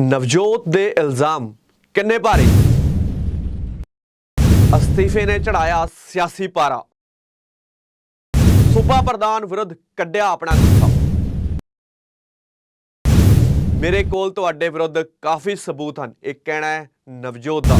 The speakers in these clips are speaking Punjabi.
ਨਵਜੋਤ ਦੇ ਇਲਜ਼ਾਮ। ਕਿੰਨੇ ਭਾਰੇ? ਅਸਤੀਫੇ ਨੇ ਚੜਾਇਆ ਸਿਆਸੀ ਪਾਰਾ। ਸੂਬਾ ਪ੍ਰਧਾਨ ਵਿਰੁੱਧ ਕੱਢਿਆ ਆਪਣਾ ਗੁੱਸਾ। ਮੇਰੇ ਕੋਲ ਤੁਹਾਡੇ ਵਿਰੁੱਧ ਕਾਫੀ ਸਬੂਤ ਹਨ। ਇਹ ਕਹਿਣਾ ਹੈ ਨਵਜੋਤ ਦਾ।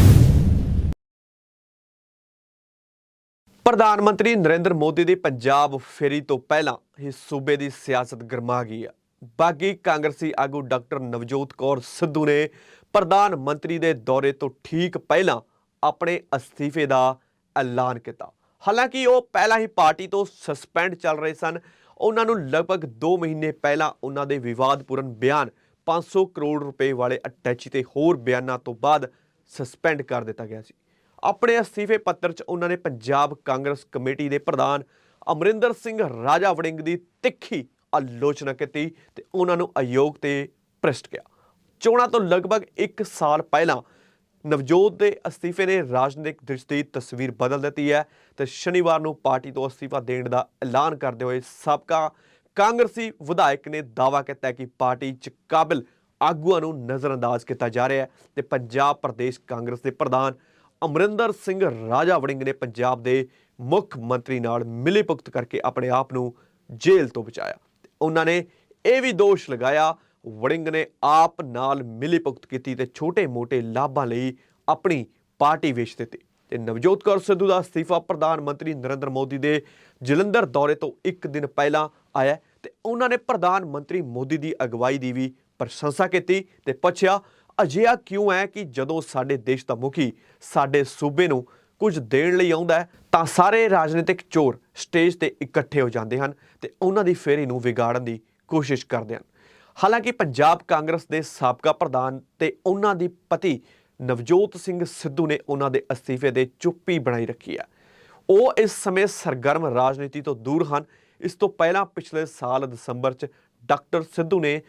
ਪ੍ਰਧਾਨ ਮੰਤਰੀ ਨਰਿੰਦਰ ਮੋਦੀ ਦੀ ਪੰਜਾਬ ਫੇਰੀ ਤੋਂ ਪਹਿਲਾਂ ਹੀ ਸੂਬੇ ਦੀ ਸਿਆਸਤ ਗਰਮਾ ਗਈ ਹੈ। ਬਾਗੀ ਕਾਂਗਰਸੀ ਆਗੂ ਡਾਕਟਰ ਨਵਜੋਤ ਕੌਰ ਸਿੱਧੂ ਨੇ ਪ੍ਰਧਾਨ ਮੰਤਰੀ ਦੇ ਦੌਰੇ ਤੋਂ ਠੀਕ ਪਹਿਲਾਂ ਆਪਣੇ ਅਸਤੀਫੇ ਦਾ ਐਲਾਨ ਕੀਤਾ। ਹਾਲਾਂਕਿ ਉਹ ਪਹਿਲਾਂ ਹੀ ਪਾਰਟੀ ਤੋਂ ਸਸਪੈਂਡ ਚੱਲ ਰਹੇ ਸਨ। ਉਹਨਾਂ ਨੂੰ ਲਗਭਗ 2 ਮਹੀਨੇ ਪਹਿਲਾਂ ਉਹਨਾਂ ਦੇ ਵਿਵਾਦਪੂਰਨ ਬਿਆਨ 500 ਕਰੋੜ ਰੁਪਏ ਵਾਲੇ ਅਟੈਚੀ ਤੇ ਹੋਰ ਬਿਆਨਾਂ ਤੋਂ ਬਾਅਦ ਸਸਪੈਂਡ ਕਰ ਦਿੱਤਾ ਗਿਆ ਸੀ। ਆਪਣੇ ਅਸਤੀਫੇ ਪੱਤਰ 'ਚ ਉਹਨਾਂ ਨੇ ਪੰਜਾਬ ਕਾਂਗਰਸ ਕਮੇਟੀ ਦੇ ਪ੍ਰਧਾਨ ਅਮਰਿੰਦਰ ਸਿੰਘ ਰਾਜਾ ਵੜਿੰਗ ਦੀ ਤਿੱਖੀ ਆਲੋਚਨਾ ਕੀਤੀ ਤੇ ਉਹਨਾਂ ਨੂੰ ਅਯੋਗ ਤੇ ਭ੍ਰਿਸ਼ਟ ਕਿਹਾ। ਚੋਣਾਂ ਤੋਂ ਲਗਭਗ 1 ਸਾਲ ਪਹਿਲਾਂ ਨਵਜੋਤ ਦੇ ਅਸਤੀਫੇ ਨੇ ਰਾਜਨੀਤਿਕ ਦ੍ਰਿਸ਼ ਦੀ ਤਸਵੀਰ ਬਦਲ ਦਿੱਤੀ ਹੈ ਤੇ ਸ਼ਨੀਵਾਰ ਨੂੰ ਪਾਰਟੀ ਤੋਂ ਅਸਤੀਫਾ ਦੇਣ ਦਾ ਐਲਾਨ ਕਰਦੇ ਹੋਏ ਸਾਬਕਾ ਕਾਂਗਰਸੀ ਵਿਧਾਇਕ ਨੇ ਦਾਅਵਾ ਕੀਤਾ ਕਿ ਪਾਰਟੀ 'ਚ ਕਾਬਿਲ ਆਗੂਆਂ ਨੂੰ ਨਜ਼ਰਅੰਦਾਜ਼ ਕੀਤਾ ਜਾ ਰਿਹਾ ਹੈ ਤੇ ਪੰਜਾਬ ਪ੍ਰਦੇਸ਼ ਕਾਂਗਰਸ ਦੇ ਪ੍ਰਧਾਨ ਅਮਰਿੰਦਰ ਸਿੰਘ ਰਾਜਾ ਵੜਿੰਗ ਨੇ ਪੰਜਾਬ ਦੇ ਮੁੱਖ ਮੰਤਰੀ ਨਾਲ ਮਿਲੀ ਭੁਗਤ ਕਰਕੇ ਆਪਣੇ ਆਪ ਨੂੰ ਜੇਲ੍ਹ ਤੋਂ ਬਚਾਇਆ। ਉਹਨਾਂ ਨੇ ਇਹ ਵੀ ਦੋਸ਼ ਲਗਾਇਆ, ਵੜਿੰਗ ਨੇ ਆਪ ਨਾਲ ਮਿਲੀ ਭੁਗਤ ਕੀਤੀ ਤੇ ਛੋਟੇ-ਮੋਟੇ ਲਾਭਾਂ ਲਈ ਆਪਣੀ ਪਾਰਟੀ ਵੇਚ ਦਿੱਤੀ। ਤੇ ਨਵਜੋਤ ਕੌਰ ਸਿੱਧੂ ਦਾ ਅਸਤੀਫਾ ਪ੍ਰਧਾਨ ਮੰਤਰੀ ਨਰਿੰਦਰ ਮੋਦੀ ਦੇ ਜਲੰਧਰ ਦੌਰੇ ਤੋਂ ਇੱਕ ਦਿਨ ਪਹਿਲਾਂ ਆਇਆ ਹੈ ਤੇ ਉਹਨਾਂ ਨੇ ਪ੍ਰਧਾਨ ਮੰਤਰੀ ਮੋਦੀ ਦੀ ਅਗਵਾਈ ਦੀ ਵੀ ਪ੍ਰਸ਼ੰਸਾ ਕੀਤੀ ਤੇ ਪੁੱਛਿਆ, ਅਜਿਹਾ ਕਿਉਂ ਹੈ ਕਿ ਜਦੋਂ ਸਾਡੇ ਦੇਸ਼ ਦਾ ਮੁਖੀ ਸਾਡੇ ਸੂਬੇ ਨੂੰ ਕੁਝ ਦੇਣ ਲਈ ਆਉਂਦਾ ਤਾਂ ਸਾਰੇ ਰਾਜਨੀਤਿਕ ਚੋਰ ਸਟੇਜ ਤੇ ਇਕੱਠੇ ਹੋ ਜਾਂਦੇ ਹਨ ਤੇ ਉਹਨਾਂ ਦੀ ਫੇਰੀ ਨੂੰ ਵਿਗਾੜਨ ਦੀ ਕੋਸ਼ਿਸ਼ ਕਰਦੇ ਹਨ। ਹਾਲਾਂਕਿ ਪੰਜਾਬ ਕਾਂਗਰਸ ਦੇ ਸਾਬਕਾ ਪ੍ਰਧਾਨ ਤੇ ਉਹਨਾਂ ਦੀ ਪਤੀ ਨਵਜੋਤ ਸਿੰਘ ਸਿੱਧੂ ਨੇ ਉਹਨਾਂ ਦੇ ਅਸਤੀਫੇ ਦੇ ਚੁੱਪੀ ਬਣਾਈ ਰੱਖੀ ਹੈ। ਉਹ ਇਸ ਸਮੇਂ ਸਰਗਰਮ ਰਾਜਨੀਤੀ ਤੋਂ ਦੂਰ ਹਨ। ਇਸ ਤੋਂ ਪਹਿਲਾਂ ਪਿਛਲੇ ਸਾਲ ਦਸੰਬਰ 'ਚ ਡਾਕਟਰ ਸਿੱਧੂ ਨੇ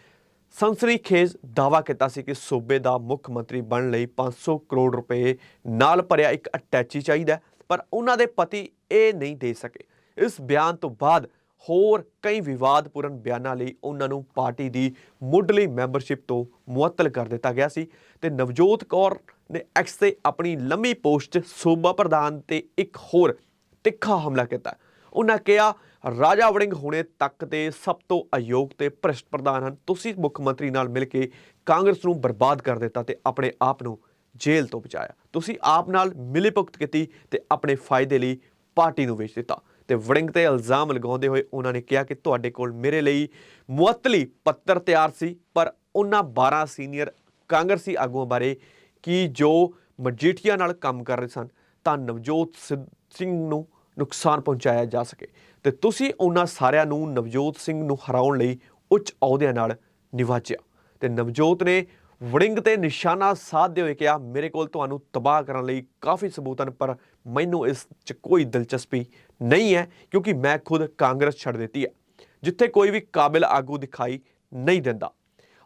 ਸਨਸਨੀਖੇਜ਼ ਦਾਅਵਾ ਕੀਤਾ ਸੀ ਕਿ ਸੂਬੇ ਦਾ ਮੁੱਖ ਮੰਤਰੀ ਬਣਨ ਲਈ 500 ਕਰੋੜ ਰੁਪਏ ਨਾਲ ਭਰਿਆ ਇੱਕ ਅਟੈਚੀ ਚਾਹੀਦਾ ਪਰ ਉਹਨਾਂ ਦੇ ਪਤੀ ਇਹ ਨਹੀਂ ਦੇ ਸਕੇ। ਇਸ ਬਿਆਨ ਤੋਂ ਬਾਅਦ ਹੋਰ ਕਈ ਵਿਵਾਦਪੂਰਨ ਬਿਆਨਾਂ ਲਈ ਉਹਨਾਂ ਨੂੰ ਪਾਰਟੀ ਦੀ ਮੁੱਢਲੀ ਮੈਂਬਰਸ਼ਿਪ ਤੋਂ ਮੁਅੱਤਲ ਕਰ ਦਿੱਤਾ ਗਿਆ ਸੀ ਤੇ ਨਵਜੋਤ ਕੌਰ ਨੇ ਐਕਸ ਤੇ ਆਪਣੀ ਲੰਮੀ ਪੋਸਟ 'ਚ ਸੂਬਾ ਪ੍ਰਧਾਨ ਤੇ ਇੱਕ ਹੋਰ ਤਿੱਖਾ ਹਮਲਾ ਕੀਤਾ। ਉਹਨਾਂ ਕਿਹਾ ਰਾਜਾ ਵੜਿੰਗ ਹੁਣੇ ਤੱਕ ਦੇ ਸਭ ਤੋਂ ਅਯੋਗ ਤੇ ਭ੍ਰਿਸ਼ਟ ਪ੍ਰਧਾਨ ਹਨ। ਤੁਸੀਂ ਮੁੱਖ ਮੰਤਰੀ ਨਾਲ ਮਿਲ ਕੇ ਕਾਂਗਰਸ ਨੂੰ ਬਰਬਾਦ ਕਰ ਦਿੱਤਾ ਤੇ ਆਪਣੇ ਆਪ ਨੂੰ ਜੇਲ੍ਹ ਤੋਂ ਬਚਾਇਆ। ਤੁਸੀਂ ਆਪ ਨਾਲ ਮਿਲੀ ਭੁਗਤ ਕੀਤੀ ਤੇ ਆਪਣੇ ਫਾਇਦੇ ਲਈ ਪਾਰਟੀ ਨੂੰ ਵੇਚ ਦਿੱਤਾ। ਤੇ ਵੜਿੰਗ ਤੇ ਇਲਜ਼ਾਮ ਲਗਾਉਂਦੇ ਹੋਏ ਉਹਨਾਂ ਨੇ ਕਿਹਾ ਕਿ ਤੁਹਾਡੇ ਕੋਲ ਮੇਰੇ ਲਈ ਮੁਅੱਤਲੀ ਪੱਤਰ ਤਿਆਰ ਸੀ, ਪਰ ਉਹਨਾਂ 12 ਸੀਨੀਅਰ ਕਾਂਗਰਸੀ ਆਗੂਆਂ ਬਾਰੇ ਕਿ ਜੋ ਮਜੀਠੀਆ ਨਾਲ ਕੰਮ ਕਰ ਰਹੇ ਸਨ, ਤਾਂ ਨਵਜੋਤ ਸਿੱਧ- ਸਿੰਘ ਨੂੰ ਨੁਕਸਾਨ ਪਹੁੰਚਾਇਆ ਜਾ ਸਕੇ। ਤੇ ਤੁਸੀਂ ਉਹਨਾਂ ਸਾਰਿਆਂ ਨੂੰ ਨਵਜੋਤ ਸਿੰਘ ਨੂੰ ਹਰਾਉਣ ਲਈ ਉੱਚ ਅਹੁਦਿਆਂ ਨਾਲ ਨਿਵਾਜਿਆ। ਤੇ ਨਵਜੋਤ ਨੇ ਵੜਿੰਗ ਤੇ ਨਿਸ਼ਾਨਾ ਸਾਧਦੇ ਹੋਏ ਕਿਹਾ, ਮੇਰੇ ਕੋਲ ਤੁਹਾਨੂੰ ਤਬਾਹ ਕਰਨ ਲਈ ਕਾਫੀ ਸਬੂਤ ਹਨ, ਪਰ ਮੈਨੂੰ ਇਸ 'ਚ ਕੋਈ ਦਿਲਚਸਪੀ ਨਹੀਂ ਹੈ, ਕਿਉਂਕਿ ਮੈਂ ਖੁਦ ਕਾਂਗਰਸ ਛੱਡ ਦਿੱਤੀ ਹੈ, ਜਿੱਥੇ ਕੋਈ ਵੀ ਕਾਬਿਲ ਆਗੂ ਦਿਖਾਈ ਨਹੀਂ ਦਿੰਦਾ।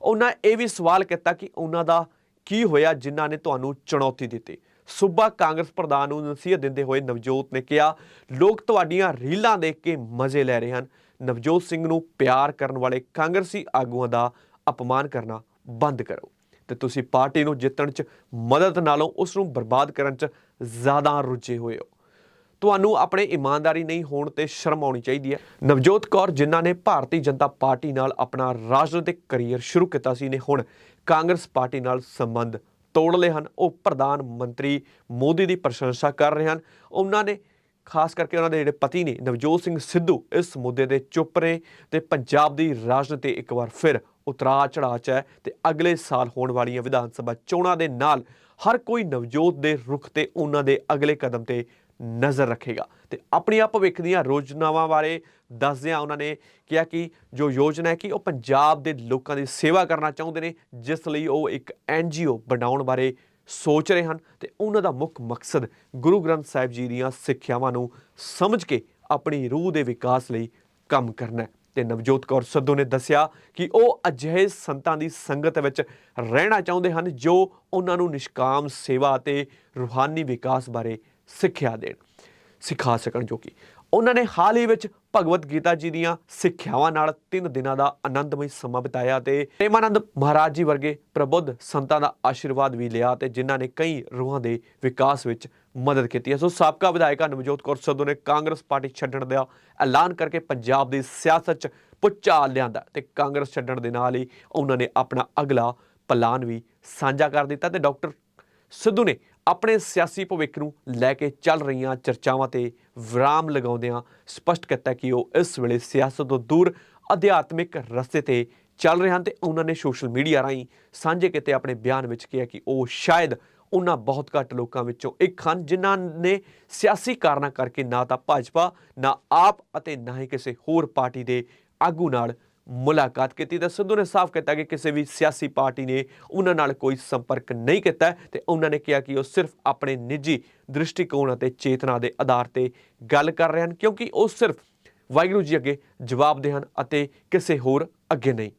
ਉਹਨਾਂ ਇਹ ਵੀ ਸਵਾਲ ਕੀਤਾ ਕਿ ਉਹਨਾਂ ਦਾ ਕੀ ਹੋਇਆ, ਜਿਨ੍ਹਾਂ ਨੇ ਤੁਹਾਨੂੰ ਚੁਣੌਤੀ ਦਿੱਤੀ। ਸੂਬਾ ਕਾਂਗਰਸ ਪ੍ਰਧਾਨ ਨੂੰ ਨਸੀਹਤ ਦਿੰਦੇ ਹੋਏ ਨਵਜੋਤ ਨੇ ਕਿਹਾ, ਲੋਕ ਤੁਹਾਡੀਆਂ ਰੀਲਾਂ ਦੇਖ ਕੇ ਮਜ਼ੇ ਲੈ ਰਹੇ ਹਨ। ਨਵਜੋਤ ਸਿੰਘ ਨੂੰ ਪਿਆਰ ਕਰਨ ਵਾਲੇ ਕਾਂਗਰਸੀ ਆਗੂਆਂ ਦਾ ਅਪਮਾਨ ਕਰਨਾ ਬੰਦ ਕਰੋ। ਤੇ ਤੁਸੀਂ ਪਾਰਟੀ ਨੂੰ ਜਿੱਤਣ 'ਚ ਮਦਦ ਨਾਲੋਂ ਉਸ ਨੂੰ ਬਰਬਾਦ ਕਰਨ 'ਚ ਜ਼ਿਆਦਾ ਰੁੱਝੇ ਹੋਏ ਹੋ। ਤੁਹਾਨੂੰ ਆਪਣੇ ਇਮਾਨਦਾਰੀ ਨਹੀਂ ਹੋਣ ਤੇ ਸ਼ਰਮ ਆਉਣੀ ਚਾਹੀਦੀ ਹੈ। ਨਵਜੋਤ ਕੌਰ, ਜਿਨ੍ਹਾਂ ਨੇ ਭਾਰਤੀ ਜਨਤਾ ਪਾਰਟੀ ਨਾਲ ਆਪਣਾ ਰਾਜਨੀਤਿਕ ਕਰੀਅਰ ਸ਼ੁਰੂ ਕੀਤਾ ਸੀ, ਨੇ ਹੁਣ ਕਾਂਗਰਸ ਪਾਰਟੀ ਨਾਲ ਸੰਬੰਧ ਤੋੜ ਲਏ ਹਨ। ਉਹ ਪ੍ਰਧਾਨ ਮੰਤਰੀ ਮੋਦੀ ਦੀ ਪ੍ਰਸ਼ੰਸਾ ਕਰ ਰਹੇ ਹਨ। ਉਹਨਾਂ ਨੇ ਖਾਸ ਕਰਕੇ ਉਹਨਾਂ ਦੇ ਜਿਹੜੇ ਪਤੀ ਨੇ, ਨਵਜੋਤ ਸਿੰਘ ਸਿੱਧੂ, ਇਸ ਮੁੱਦੇ ਦੇ ਚੁੱਪ ਰਹੇ ਤੇ ਪੰਜਾਬ ਦੀ ਰਾਜਨੀਤੀ ਇੱਕ ਵਾਰ ਫਿਰ ਉਤਰਾ ਚੜਾਅ 'ਚ ਹੈ ਤੇ ਅਗਲੇ ਸਾਲ ਹੋਣ ਵਾਲੀਆਂ ਵਿਧਾਨ ਸਭਾ ਚੋਣਾਂ ਦੇ ਨਾਲ ਹਰ ਕੋਈ ਨਵਜੋਤ ਦੇ ਰੁਖ ਤੇ ਉਹਨਾਂ ਦੇ ਅਗਲੇ ਕਦਮ ਤੇ ਨਜ਼ਰ ਰੱਖੇਗਾ। ਤੇ ਆਪਣੀਆਂ ਭਵਿੱਖ ਦੀਆਂ ਯੋਜਨਾਵਾਂ ਬਾਰੇ ਦੱਸਦਿਆਂ ਉਹਨਾਂ ਨੇ ਕਿਹਾ ਕਿ ਜੋ ਯੋਜਨਾ ਹੈ ਕਿ ਉਹ ਪੰਜਾਬ ਦੇ ਲੋਕਾਂ ਦੀ ਸੇਵਾ ਕਰਨਾ ਚਾਹੁੰਦੇ ਨੇ, ਜਿਸ ਲਈ ਉਹ ਇੱਕ ਐਨਜੀਓ ਬਣਾਉਣ ਬਾਰੇ ਸੋਚ ਰਹੇ ਹਨ ਤੇ ਉਹਨਾਂ ਦਾ ਮੁੱਖ ਮਕਸਦ ਗੁਰੂ ਗ੍ਰੰਥ ਸਾਹਿਬ ਜੀ ਦੀਆਂ ਸਿੱਖਿਆਵਾਂ ਨੂੰ ਸਮਝ ਕੇ ਆਪਣੀ ਰੂਹ ਦੇ ਵਿਕਾਸ ਲਈ ਕੰਮ ਕਰਨਾ ਹੈ। ਤੇ ਨਵਜੋਤ ਕੌਰ ਸਿੱਧੂ ਨੇ ਦੱਸਿਆ ਕਿ ਉਹ ਅਜਿਹੇ ਸੰਤਾਂ ਦੀ ਸੰਗਤ ਵਿੱਚ ਰਹਿਣਾ ਚਾਹੁੰਦੇ ਹਨ ਜੋ ਉਹਨਾਂ ਨੂੰ ਨਿਸ਼ਕਾਮ ਸੇਵਾ ਅਤੇ ਰੂਹਾਨੀ ਵਿਕਾਸ ਬਾਰੇ ਸਿੱਖਿਆ ਦੇਣ, ਸਿਖਾ ਸਕਣ ਜੋ ਕਿ। ਉਹਨਾਂ ਨੇ ਹਾਲ ਹੀ ਵਿੱਚ ਭਗਵਤ ਗੀਤਾ ਜੀ ਦੀਆਂ ਸਿੱਖਿਆਵਾਂ ਨਾਲ 3 ਦਿਨਾਂ ਦਾ ਆਨੰਦਮਈ ਸਮਾਂ ਬਿਤਾਇਆ ਤੇ ਪ੍ਰੇਮਾਨੰਦ ਮਹਾਰਾਜ ਜੀ ਵਰਗੇ ਪ੍ਰਬੁੱਧ ਸੰਤਾਂ ਦਾ ਆਸ਼ੀਰਵਾਦ ਵੀ ਲਿਆ ਤੇ ਜਿਨ੍ਹਾਂ ਨੇ ਕਈ ਰੂਹਾਂ ਦੇ ਵਿਕਾਸ ਵਿੱਚ ਮਦਦ ਕੀਤੀ ਹੈ। ਸੋ ਸਾਬਕਾ ਵਿਧਾਇਕਾ ਨਵਜੋਤ ਕੌਰ ਸਿੱਧੂ ਨੇ ਕਾਂਗਰਸ ਪਾਰਟੀ ਛੱਡਣ ਦਾ ਐਲਾਨ ਕਰਕੇ ਪੰਜਾਬ ਦੀ ਸਿਆਸਤ 'ਚ ਭੁਚਾਲ ਲਿਆਂਦਾ ਤੇ ਕਾਂਗਰਸ ਛੱਡਣ ਦੇ ਨਾਲ ਹੀ ਉਹਨਾਂ ਨੇ ਆਪਣਾ ਅਗਲਾ ਪਲਾਨ ਵੀ ਸਾਂਝਾ ਕਰ ਦਿੱਤਾ ਤੇ ਡਾਕਟਰ ਸਿੱਧੂ ਨੇ ਆਪਣੇ ਸਿਆਸੀ ਭਵਿੱਖ ਨੂੰ ਲੈ ਕੇ ਚੱਲ ਰਹੀਆਂ ਚਰਚਾਵਾਂ ਤੇ ਵਿਰਾਮ ਲਗਾਉਂਦਿਆਂ ਸਪਸ਼ਟ ਕੀਤਾ ਕਿ ਉਹ ਇਸ ਵੇਲੇ ਸਿਆਸਤ ਤੋਂ ਦੂਰ ਅਧਿਆਤਮਿਕ ਰਸਤੇ ਤੇ ਚੱਲ ਰਹੇ ਹਨ ਤੇ ਉਹਨਾਂ ਨੇ ਸੋਸ਼ਲ ਮੀਡੀਆ ਰਾਹੀਂ ਸਾਂਝੇ ਕੀਤੇ ਆਪਣੇ ਬਿਆਨ ਵਿੱਚ ਕਿਹਾ ਕਿ ਉਹ ਸ਼ਾਇਦ ਉਹਨਾਂ ਬਹੁਤ ਘੱਟ ਲੋਕਾਂ ਵਿੱਚੋਂ ਇੱਕ ਹਨ ਜਿਨ੍ਹਾਂ ਨੇ ਸਿਆਸੀ ਕਾਰਨਾਂ ਕਰਕੇ ਨਾ ਤਾਂ ਭਾਜਪਾ, ਨਾ ਆਪ ਅਤੇ ਨਾ ਹੀ ਕਿਸੇ ਹੋਰ ਪਾਰਟੀ ਦੇ ਆਗੂ ਨਾਲ ਮੁਲਾਕਾਤ ਕੀਤੀ। ਤਾਂ ਸਿੱਧੂ ਨੇ ਸਾਫ਼ ਕੀਤਾ ਕਿ ਕਿਸੇ ਵੀ ਸਿਆਸੀ ਪਾਰਟੀ ਨੇ ਉਹਨਾਂ ਨਾਲ ਕੋਈ ਸੰਪਰਕ ਨਹੀਂ ਕੀਤਾ ਹੈ ਤੇ ਉਹਨਾਂ ਨੇ ਕਿਹਾ ਕਿ ਉਹ ਸਿਰਫ ਆਪਣੇ ਨਿੱਜੀ ਦ੍ਰਿਸ਼ਟੀਕੋਣ ਅਤੇ ਚੇਤਨਾ ਦੇ ਆਧਾਰ ਤੇ ਗੱਲ ਕਰ ਰਹੇ ਹਨ, ਕਿਉਂਕਿ ਉਹ ਸਿਰਫ ਵਾਹਿਗੁਰੂ ਜੀ ਅੱਗੇ ਜਵਾਬਦੇ ਹਨ ਅਤੇ ਕਿਸੇ ਹੋਰ ਅੱਗੇ ਨਹੀਂ।